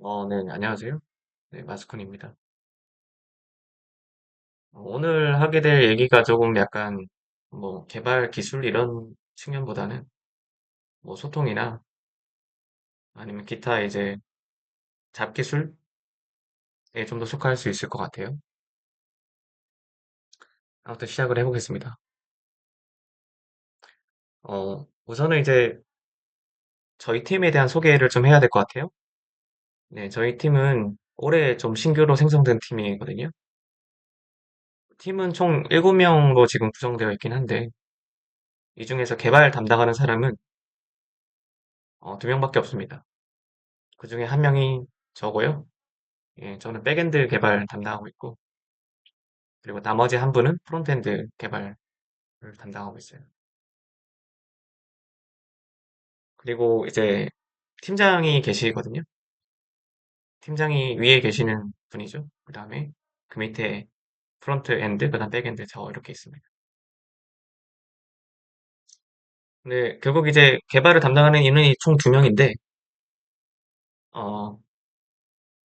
어, 네, 안녕하세요. 네, 마스콘입니다. 어, 오늘 하게 될 얘기가 조금 약간 뭐 개발 기술 이런 측면보다는 뭐 소통이나 아니면 기타 이제 잡기술에 좀 더 속할 수 있을 것 같아요. 아무튼 시작을 해보겠습니다. 어, 우선은 이제 저희 팀에 대한 소개를 좀 해야 될 것 같아요. 네, 저희 팀은 올해 좀 신규로 생성된 팀이거든요. 팀은 총 7명으로 지금 구성되어 있긴 한데 이 중에서 개발 담당하는 사람은 어, 2명밖에 없습니다. 그 중에 한 명이 저고요. 예, 저는 백엔드 개발 담당하고 있고, 그리고 나머지 한 분은 프론트엔드 개발을 담당하고 있어요. 그리고 이제 팀장이 계시거든요. 팀장이 위에 계시는 분이죠. 그 다음에 그 밑에 프론트 엔드, 그 다음 백엔드 저 이렇게 있습니다. 근데 결국 이제 개발을 담당하는 인원이 총 두 명인데, 어,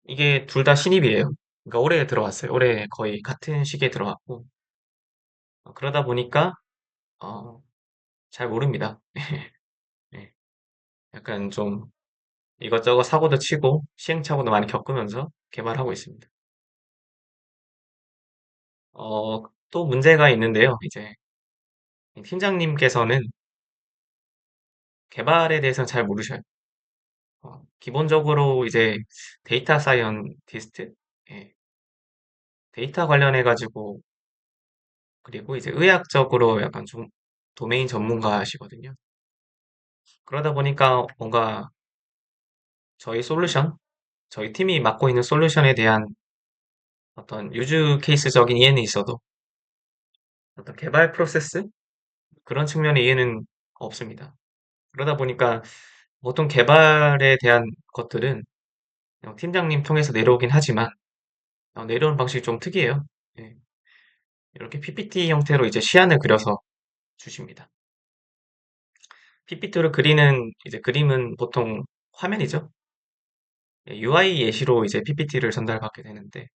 이게 둘 다 신입이에요. 그러니까 올해 들어왔어요. 올해 거의 같은 시기에 들어왔고, 어, 그러다 보니까, 어, 잘 모릅니다. 예, 약간 좀 이것저것 사고도 치고 시행착오도 많이 겪으면서 개발하고 있습니다. 어, 또 문제가 있는데요. 이제 팀장님께서는 개발에 대해서는 잘 모르셔요. 어, 기본적으로 이제 데이터 사이언티스트, 예, 데이터 관련해 가지고 그리고 이제 의학적으로 약간 좀 도메인 전문가시거든요. 그러다 보니까 뭔가 저희 솔루션, 저희 팀이 맡고 있는 솔루션에 대한 어떤 유즈 케이스적인 이해는 있어도 어떤 개발 프로세스 그런 측면의 이해는 없습니다. 그러다 보니까 보통 개발에 대한 것들은 팀장님 통해서 내려오긴 하지만 어, 내려오는 방식이 좀 특이해요. 예, 이렇게 PPT 형태로 이제 시안을 그려서 주십니다. PPT로 그리는 이제 그림은 보통 화면이죠. UI 예시로 이제 PPT를 전달받게 되는데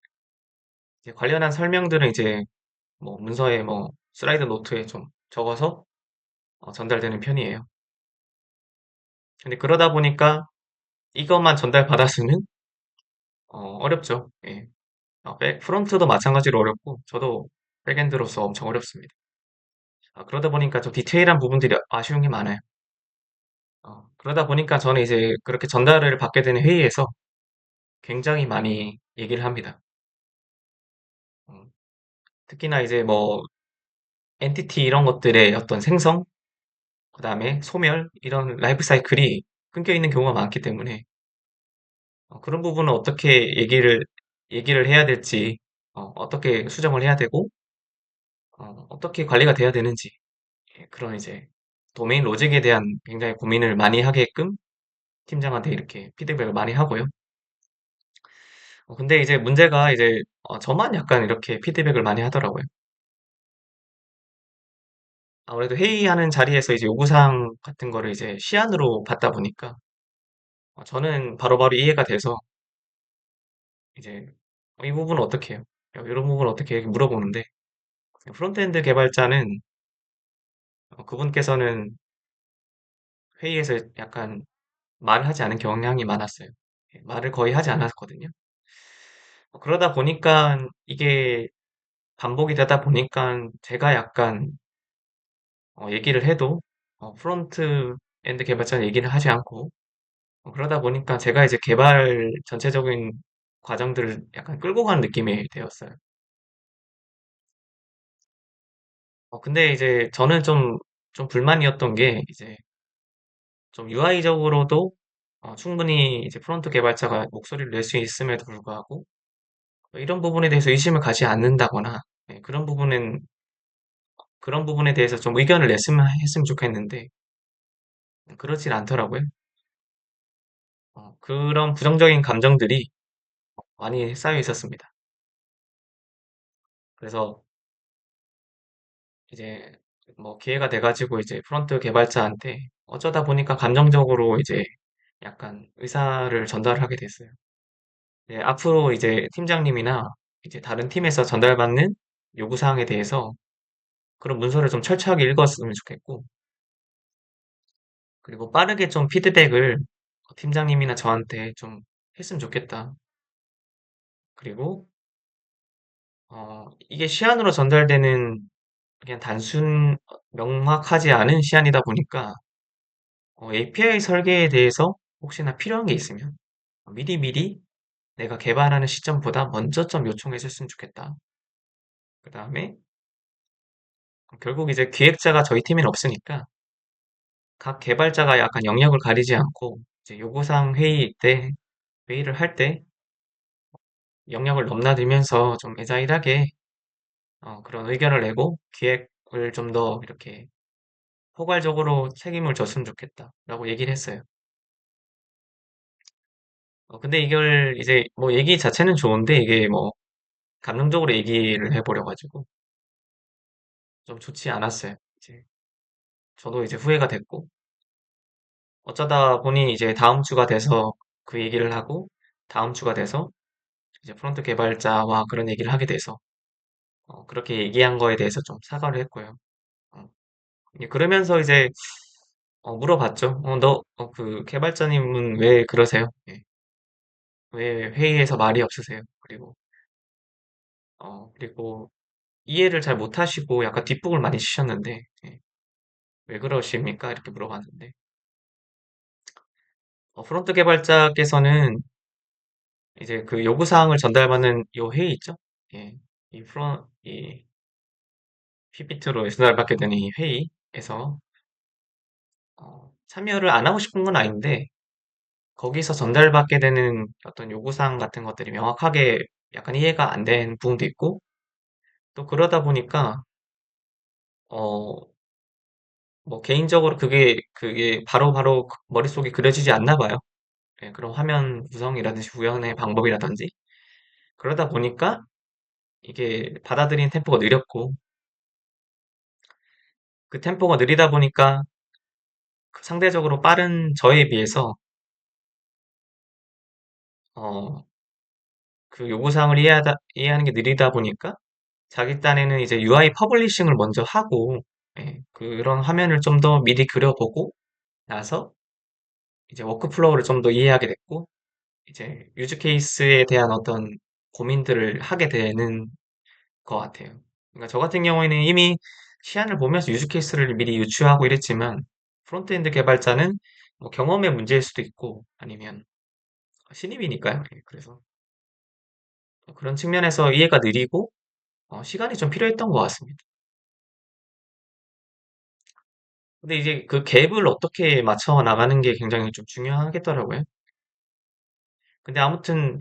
관련한 설명들은 이제 뭐 문서에 뭐 슬라이드 노트에 좀 적어서 어, 전달되는 편이에요. 근데 그러다 보니까 이것만 전달받았으면 어, 어렵죠. 예. 어, 백, 프론트도 마찬가지로 어렵고, 저도 백엔드로서 엄청 어렵습니다. 아, 그러다 보니까 좀 디테일한 부분들이 아쉬운 게 많아요. 어, 그러다 보니까 저는 이제 그렇게 전달을 받게 되는 회의에서 굉장히 많이 얘기를 합니다. 음, 특히나 이제 뭐, 엔티티 이런 것들의 어떤 생성, 그 다음에 소멸, 이런 라이프 사이클이 끊겨 있는 경우가 많기 때문에, 어, 그런 부분은 어떻게 얘기를, 얘기를 해야 될지, 어, 떻게 수정을 해야 되고, 어, 떻게 관리가 돼야 되는지, 예, 그런 이제 도메인 로직에 대한 굉장히 고민을 많이 하게끔 팀장한테 이렇게 피드백을 많이 하고요. 어, 근데 이제 문제가 이제 어, 저만 약간 이렇게 피드백을 많이 하더라고요. 아무래도 회의하는 자리에서 이제 요구사항 같은 거를 이제 시안으로 받다 보니까 어, 저는 바로바로 이해가 돼서 이제 어, 이 부분은 어떻게 해요? 어, 이런 부분은 어떻게 해요? 물어보는데 프론트엔드 개발자는 어, 그분께서는 회의에서 약간 말을 하지 않은 경향이 많았어요. 예, 말을 거의 하지 않았거든요. 어, 그러다 보니까 이게 반복이 되다 보니까 제가 약간 어, 얘기를 해도 어, 프론트 엔드 개발자는 얘기를 하지 않고 어, 그러다 보니까 제가 이제 개발 전체적인 과정들을 약간 끌고 가는 느낌이 되었어요. 어, 근데 이제 저는 좀, 좀 불만이었던 게 이제 좀 UI적으로도 충분히 이제 프론트 개발자가 목소리를 낼 수 있음에도 불구하고 이런 부분에 대해서 의심을 가지 않는다거나 네, 그런 부분은 그런 부분에 대해서 좀 의견을 냈으면 했으면 좋겠는데 그렇진 않더라고요. 어, 그런 부정적인 감정들이 많이 쌓여 있었습니다. 그래서 이제 뭐 기회가 돼가지고 이제 프론트 개발자한테 어쩌다 보니까 감정적으로 이제 약간 의사를 전달하게 됐어요. 네, 앞으로 이제 팀장님이나 이제 다른 팀에서 전달받는 요구사항에 대해서 그런 문서를 좀 철저하게 읽었으면 좋겠고, 그리고 빠르게 좀 피드백을 팀장님이나 저한테 좀 했으면 좋겠다. 그리고, 어, 이게 시안으로 전달되는 그냥 단순, 명확하지 않은 시안이다 보니까, API 설계에 대해서 혹시나 필요한 게 있으면 미리미리 내가 개발하는 시점보다 먼저 좀 요청해 줬으면 좋겠다. 그 다음에 결국 이제 기획자가 저희 팀에는 없으니까 각 개발자가 약간 영역을 가리지 않고 이제 요구사항 회의 때 회의를 할 때 영역을 넘나들면서 좀 애자일하게 어, 그런 의견을 내고 기획을 좀 더 이렇게 포괄적으로 책임을 졌으면 좋겠다라고 얘기를 했어요. 어, 근데 이걸 이제 뭐 얘기 자체는 좋은데 이게 뭐 감정적으로 얘기를 해버려가지고 좀 좋지 않았어요. 이제 저도 이제 후회가 됐고 어쩌다 보니 이제 다음 주가 돼서 그 얘기를 하고 다음 주가 돼서 이제 프론트 개발자와 그런 얘기를 하게 돼서 어, 그렇게 얘기한 거에 대해서 좀 사과를 했고요. 어, 예, 그러면서 이제 어, 물어봤죠. 어, 너, 어, 그 개발자님은 왜 그러세요? 예, 왜 회의에서 말이 없으세요? 그리고 어, 그리고 이해를 잘 못하시고 약간 뒷북을 많이 치셨는데 예, 왜 그러십니까? 이렇게 물어봤는데 어, 프론트 개발자께서는 이제 그 요구사항을 전달받는 요 회의 있죠? 예, 이 프론, 이 PPT로 전달받게 되는 이 회의에서 어, 참여를 안 하고 싶은 건 아닌데 거기서 전달받게 되는 어떤 요구사항 같은 것들이 명확하게 약간 이해가 안된 부분도 있고 또 그러다 보니까 어, 뭐 개인적으로 그게 그게 바로바로 그 머릿속에 그려지지 않나 봐요. 예, 그런 화면 구성이라든지 구현의 방법이라든지 그러다 보니까 이게 받아들이는 템포가 느렸고 그 템포가 느리다 보니까 그 상대적으로 빠른 저에 비해서 어, 그 요구사항을 이해하다, 이해하는 게 느리다 보니까 자기 딴에는 이제 UI 퍼블리싱을 먼저 하고 예, 그런 화면을 좀 더 미리 그려보고 나서 이제 워크플로우를 좀 더 이해하게 됐고 이제 유즈 케이스에 대한 어떤 고민들을 하게 되는 것 같아요. 그러니까 저 같은 경우에는 이미 시안을 보면서 유즈 케이스를 미리 유추하고 이랬지만 프론트엔드 개발자는 뭐 경험의 문제일 수도 있고 아니면 신입이니까요. 예, 그래서 그런 측면에서 이해가 느리고 어, 시간이 좀 필요했던 것 같습니다. 근데 이제 그 갭을 어떻게 맞춰 나가는 게 굉장히 좀 중요하겠더라고요. 근데 아무튼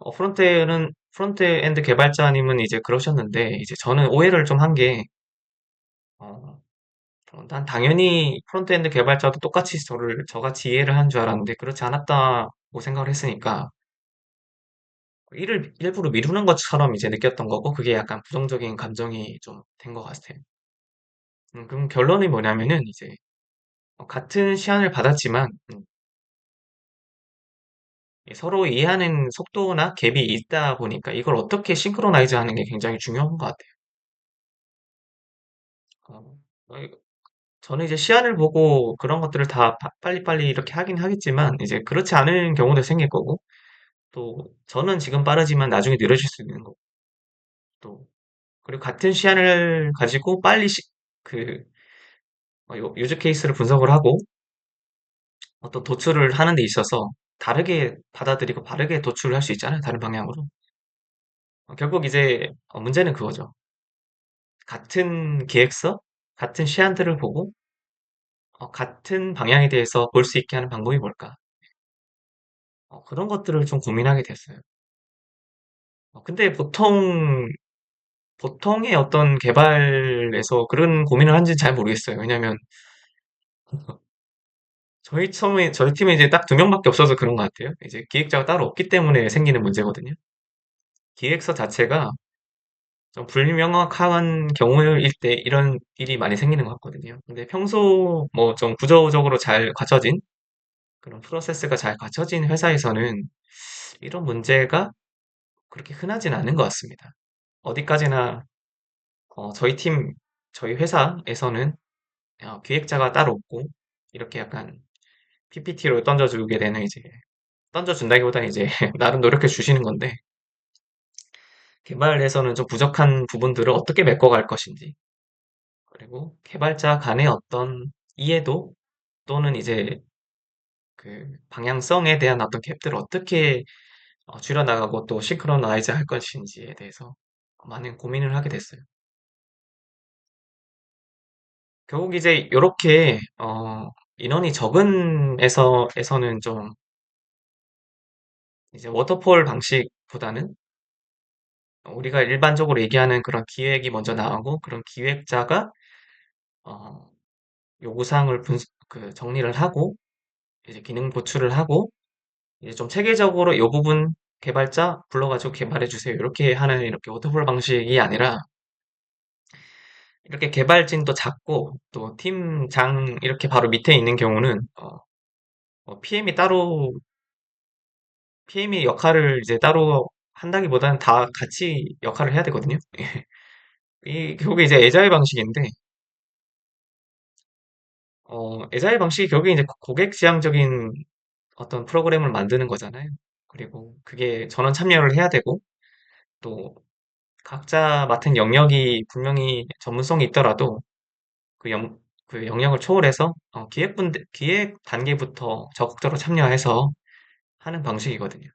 어, 프론트는 프론트엔드 개발자님은 이제 그러셨는데 이제 저는 오해를 좀 한 게, 어, 어, 난 당연히 프론트엔드 개발자도 똑같이 저를 저같이 이해를 한 줄 알았는데 그렇지 않았다고 생각을 했으니까 일을 일부러 미루는 것처럼 이제 느꼈던 거고 그게 약간 부정적인 감정이 좀 된 것 같아요. 음, 그럼 결론이 뭐냐면은 이제 어, 같은 시안을 받았지만 음, 서로 이해하는 속도나 갭이 있다 보니까 이걸 어떻게 싱크로나이즈 하는 게 굉장히 중요한 것 같아요. 어, 어, 저는 이제 시안을 보고 그런 것들을 다 파- 빨리빨리 이렇게 하긴 하겠지만 이제 그렇지 않은 경우도 생길 거고 또 저는 지금 빠르지만 나중에 느려질 수 있는 거고 또 그리고 같은 시안을 가지고 빨리 시, 그 어, 요- 유즈 케이스를 분석을 하고 어떤 도출을 하는 데 있어서 다르게 받아들이고 다르게 도출을 할 수 있잖아요. 다른 방향으로. 어, 결국 이제 어, 문제는 그거죠. 같은 계획서, 같은 시안들을 보고 어, 같은 방향에 대해서 볼 수 있게 하는 방법이 뭘까? 어, 그런 것들을 좀 고민하게 됐어요. 어, 근데 보통 보통의 어떤 개발에서 그런 고민을 한지는 잘 모르겠어요. 왜냐면 저희 처음에 저희 팀에 이제 딱두 명밖에 없어서 그런 것 같아요. 이제 기획자가 따로 없기 때문에 생기는 문제거든요. 기획서 자체가 좀 불명확한 경우일 때 이런 일이 많이 생기는 것 같거든요. 근데 평소 뭐 좀 구조적으로 잘 갖춰진 그런 프로세스가 잘 갖춰진 회사에서는 이런 문제가 그렇게 흔하진 않은 것 같습니다. 어디까지나 어, 저희 팀, 저희 회사에서는 어, 기획자가 따로 없고 이렇게 약간 PPT로 던져주게 되는 이제 던져준다기보다는 이제 나름 노력해 주시는 건데 개발에서는 좀 부족한 부분들을 어떻게 메꿔갈 것인지 그리고 개발자 간의 어떤 이해도 또는 이제 그 방향성에 대한 어떤 갭들을 어떻게 어, 줄여나가고 또 싱크로나이즈 할 것인지에 대해서 많은 고민을 하게 됐어요. 결국 이제 이렇게 어, 인원이 적은 에서 에서는 좀 이제 워터폴 방식보다는 우리가 일반적으로 얘기하는 그런 기획이 먼저 나오고 그런 기획자가 어, 요구사항을 분, 그 정리를 하고 이제 기능 도출을 하고 이제 좀 체계적으로 이 부분 개발자 불러가지고 개발해 주세요. 이렇게 하는 이렇게 워터폴 방식이 아니라 이렇게 개발진도 작고 또 팀장 이렇게 바로 밑에 있는 경우는 어, PM이 따로 PM이 역할을 이제 따로 한다기보다는 다 같이 역할을 해야 되거든요. 이 결국에 이제 애자일 방식인데 어, 애자일 방식이 결국에 이제 고객 지향적인 어떤 프로그램을 만드는 거잖아요. 그리고 그게 전원 참여를 해야 되고 또 각자 맡은 영역이 분명히 전문성이 있더라도 그 영, 그 영역을 초월해서 어, 기획분 기획 단계부터 적극적으로 참여해서 하는 방식이거든요.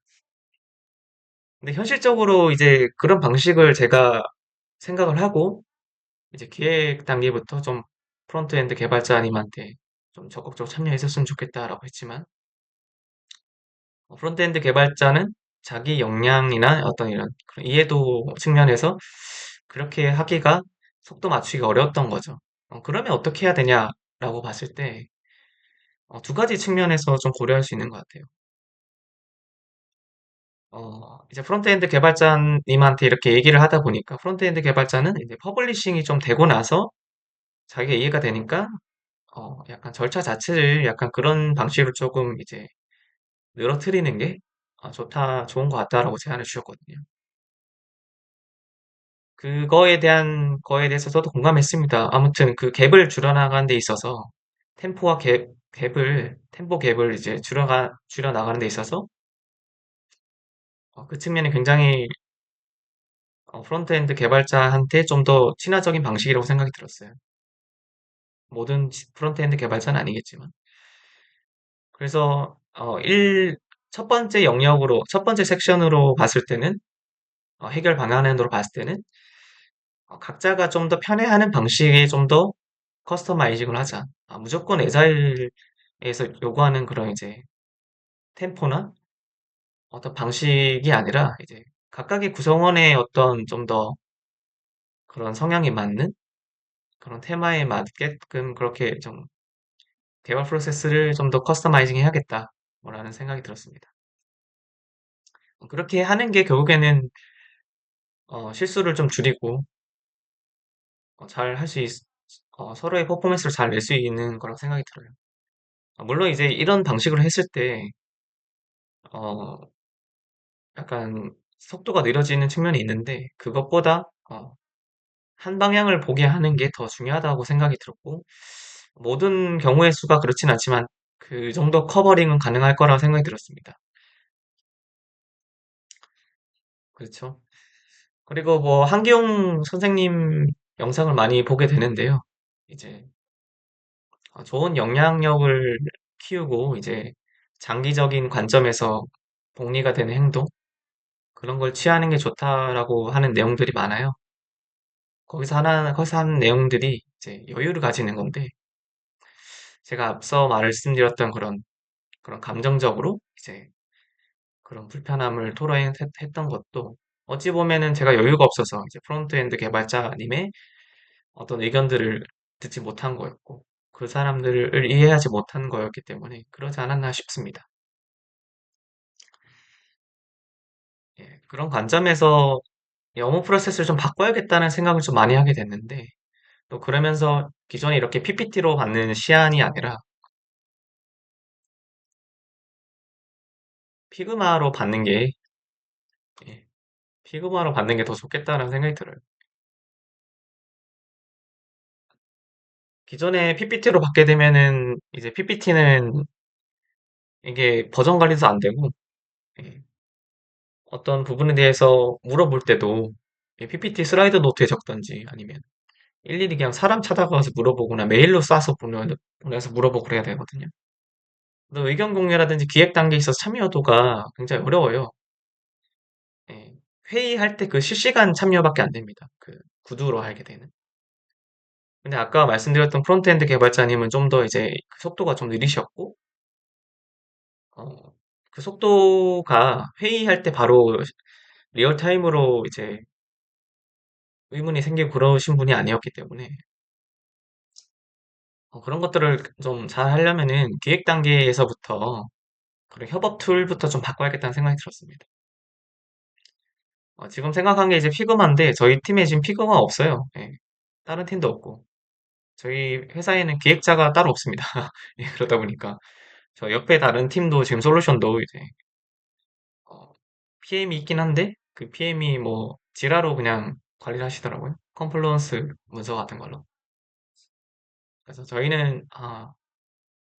근데 현실적으로 이제 그런 방식을 제가 생각을 하고 이제 기획 단계부터 좀 프론트엔드 개발자님한테 좀 적극적으로 참여했었으면 좋겠다라고 했지만 어, 프론트엔드 개발자는 자기 역량이나 어떤 이런 이해도 측면에서 그렇게 하기가 속도 맞추기가 어려웠던 거죠. 어, 그러면 어떻게 해야 되냐라고 봤을 때 어, 두 가지 측면에서 좀 고려할 수 있는 것 같아요. 어, 이제 프론트엔드 개발자님한테 이렇게 얘기를 하다 보니까 프론트엔드 개발자는 이제 퍼블리싱이 좀 되고 나서 자기가 이해가 되니까 어, 약간 절차 자체를 약간 그런 방식으로 조금 이제 늘어뜨리는 게 어, 좋다, 좋은 것 같다라고 제안을 주셨거든요. 그거에 대한 거에 대해서 저도 공감했습니다. 아무튼 그 갭을 줄여나가는 데 있어서 템포와 갭, 갭을 템포 갭을 이제 줄여가 줄여나가는 데 있어서 어, 그 측면이 굉장히 어, 프론트엔드 개발자한테 좀 더 친화적인 방식이라고 생각이 들었어요. 모든 프론트엔드 개발자는 아니겠지만. 그래서 어, 일, 첫 번째 영역으로, 첫 번째 섹션으로 봤을 때는 어, 해결 방안으로 봤을 때는 어, 각자가 좀 더 편해하는 방식에 좀 더 커스터마이징을 하자. 아, 무조건 에자일에서 요구하는 그런 이제 템포나 어떤 방식이 아니라 이제 각각의 구성원의 어떤 좀 더 그런 성향이 맞는 그런 테마에 맞게끔 그렇게 좀 개발 프로세스를 좀 더 커스터마이징 해야겠다. 라는 생각이 들었습니다. 그렇게 하는 게 결국에는 어, 실수를 좀 줄이고 어, 잘할 수 있, 어, 서로의 퍼포먼스를 잘 낼 수 있는 거라고 생각이 들어요. 아, 물론 이제 이런 방식으로 했을 때 어, 약간 속도가 느려지는 측면이 있는데 그것보다 어, 한 방향을 보게 하는 게 더 중요하다고 생각이 들었고 모든 경우의 수가 그렇진 않지만 그 정도 커버링은 가능할 거라고 생각이 들었습니다. 그렇죠. 그리고 뭐 한기용 선생님 영상을 많이 보게 되는데요. 이제 어, 좋은 영향력을 키우고 이제 장기적인 관점에서 복리가 되는 행동 그런 걸 취하는 게 좋다라고 하는 내용들이 많아요. 거기서 하나, 거기서 하는 내용들이 이제 여유를 가지는 건데 제가 앞서 말씀드렸던 그런 그런 감정적으로 이제 그런 불편함을 토로했던 것도 어찌 보면은 제가 여유가 없어서 이제 프론트엔드 개발자님의 어떤 의견들을 듣지 못한 거였고 그 사람들을 이해하지 못한 거였기 때문에 그러지 않았나 싶습니다. 예, 그런 관점에서 업무 프로세스를 좀 바꿔야겠다는 생각을 좀 많이 하게 됐는데 또 그러면서 기존에 이렇게 PPT로 받는 시안이 아니라 피그마로 받는 게, 예, 피그마로 받는 게 더 좋겠다는 생각이 들어요. 기존에 PPT로 받게 되면은 이제 PPT는 이게 버전 관리도 안 되고 예, 어떤 부분에 대해서 물어볼 때도 PPT 슬라이드 노트에 적던지 아니면 일일이 그냥 사람 찾아가서 물어보거나 메일로 쏴서 보내- 보내서 물어보고 그래야 되거든요. 또 의견 공유라든지 기획 단계에 있어서 참여도가 굉장히 어려워요. 예, 회의할 때 그 실시간 참여밖에 안 됩니다. 그 구두로 하게 되는. 근데 아까 말씀드렸던 프론트엔드 개발자님은 좀 더 이제 그 속도가 좀 느리셨고, 어, 그 속도가 회의할 때 바로 리얼타임으로 이제 의문이 생기고 그러신 분이 아니었기 때문에 어, 그런 것들을 좀 잘 하려면은 기획 단계에서부터 그런 협업 툴부터 좀 바꿔야겠다는 생각이 들었습니다. 어, 지금 생각한 게 이제 피그마인데 저희 팀에 지금 피그마 없어요. 예, 다른 팀도 없고 저희 회사에는 기획자가 따로 없습니다. 예, 그러다 보니까 저 옆에 다른 팀도 지금 솔루션도 이제 PM이 있긴 한데 그 PM이 뭐 지라로 그냥 관리를 하시더라고요. 컴플루언스 문서 같은 걸로. 그래서 저희는 아,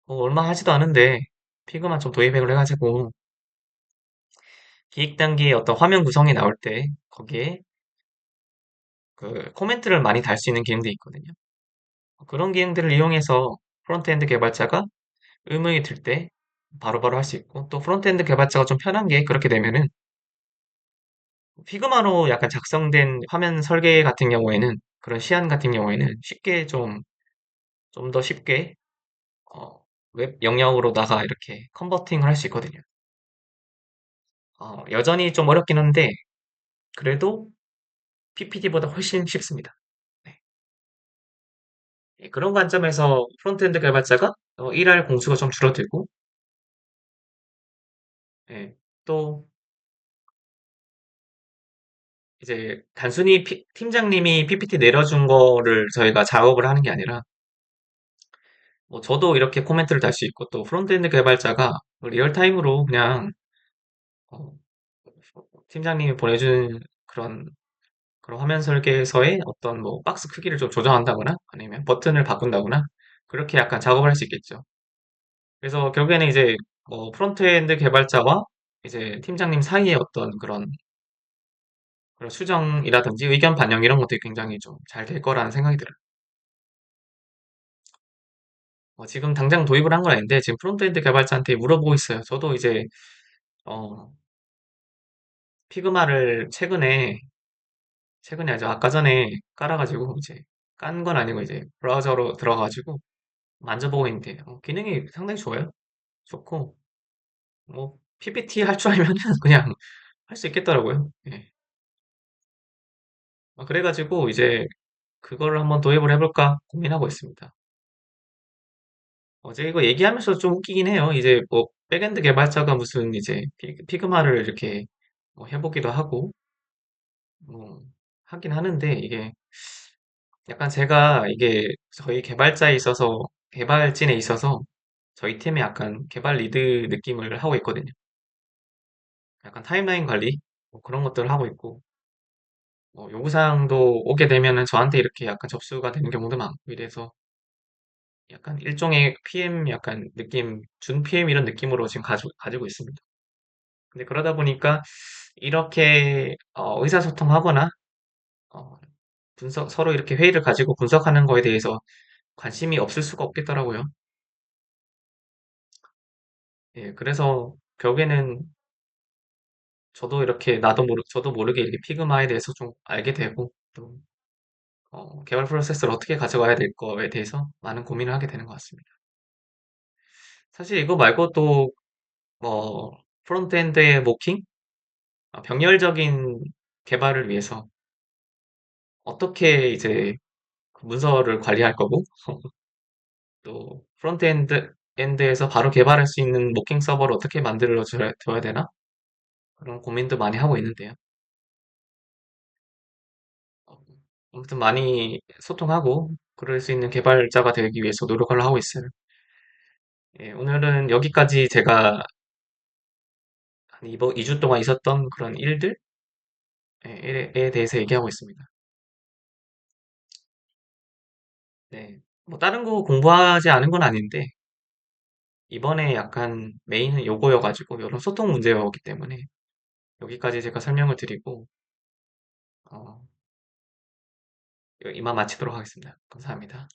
뭐 얼마 하지도 않은데 피그마 좀 도입을 해가지고 기획 단계에 어떤 화면 구성이 나올 때 거기에 그 코멘트를 많이 달 수 있는 기능도 있거든요. 그런 기능들을 이용해서 프론트엔드 개발자가 의문이 들 때 바로바로 할 수 있고 또 프론트엔드 개발자가 좀 편한 게 그렇게 되면은 피그마로 약간 작성된 화면 설계 같은 경우에는 그런 시안 같은 경우에는 쉽게 좀 좀 더 쉽게 어, 웹 영역으로다가 이렇게 컨버팅을 할 수 있거든요. 어, 여전히 좀 어렵긴 한데 그래도 PPT보다 훨씬 쉽습니다. 네. 예, 그런 관점에서 프론트엔드 개발자가 어, 일할 공수가 좀 줄어들고 예, 또 이제 단순히 피- 팀장님이 PPT 내려준 거를 저희가 작업을 하는 게 아니라 뭐 저도 이렇게 코멘트를 달 수 있고 또 프론트엔드 개발자가 리얼타임으로 그냥 어, 팀장님이 보내준 그런 그런 화면 설계에서의 어떤 뭐 박스 크기를 좀 조정한다거나 아니면 버튼을 바꾼다거나 그렇게 약간 작업을 할 수 있겠죠. 그래서 결국에는 이제 뭐 프론트엔드 개발자와 이제 팀장님 사이의 어떤 그런 그런 수정이라든지 의견 반영 이런 것들이 굉장히 좀 잘 될 거라는 생각이 들어요. 어, 지금 당장 도입을 한 건 아닌데 지금 프론트엔드 개발자한테 물어보고 있어요. 저도 이제 어, 피그마를 최근에 최근에 아주 아까 전에 깔아 가지고 이제 깐 건 아니고 이제 브라우저로 들어가 가지고 만져보고 있는데 어, 기능이 상당히 좋아요. 좋고 뭐 PPT 할 줄 알면은 그냥 할 수 있겠더라고요. 예. 어, 그래가지고 이제 그거를 한번 도입을 해볼까 고민하고 있습니다. 어제 이거 얘기하면서 좀 웃기긴 해요. 이제 뭐 백엔드 개발자가 무슨 이제 피- 피그마를 이렇게 뭐 해보기도 하고 뭐 하긴 하는데 이게 약간 제가 이게 저희 개발자에 있어서 개발진에 있어서 저희 팀에 약간 개발 리드 느낌을 하고 있거든요. 약간 타임라인 관리 뭐 그런 것들을 하고 있고 뭐 요구사항도 오게 되면은 저한테 이렇게 약간 접수가 되는 경우도 많고 이래서 약간 일종의 PM 약간 느낌, 준 PM 이런 느낌으로 지금 가지고, 가지고 있습니다. 근데 그러다 보니까 이렇게 어, 의사소통하거나 어, 분석, 서로 이렇게 회의를 가지고 분석하는 거에 대해서 관심이 없을 수가 없겠더라고요. 예, 그래서 결국에는 저도 이렇게 나도 모르, 저도 모르게 이렇게 피그마에 대해서 좀 알게 되고 또 어, 개발 프로세스를 어떻게 가져가야 될 거에 대해서 많은 고민을 하게 되는 것 같습니다. 사실 이거 말고 또뭐 프론트엔드의 모킹, 어, 병렬적인 개발을 위해서 어떻게 이제 그 문서를 관리할 거고? 또 프론트엔드 엔드에서 바로 개발할 수 있는 모킹 서버를 어떻게 만들어 줘야 되나 그런 고민도 많이 하고 있는데요. 어, 아무튼 많이 소통하고 그럴 수 있는 개발자가 되기 위해서 노력을 하고 있어요. 예, 오늘은 여기까지 제가 한 이번 2 주 동안 있었던 그런 일들에 에 대해서 얘기하고 있습니다. 네. 뭐 다른 거 공부하지 않은 건 아닌데 이번에 약간 메인은 요거여 가지고 이런 소통 문제였기 때문에 여기까지 제가 설명을 드리고 어, 이만 마치도록 하겠습니다. 감사합니다.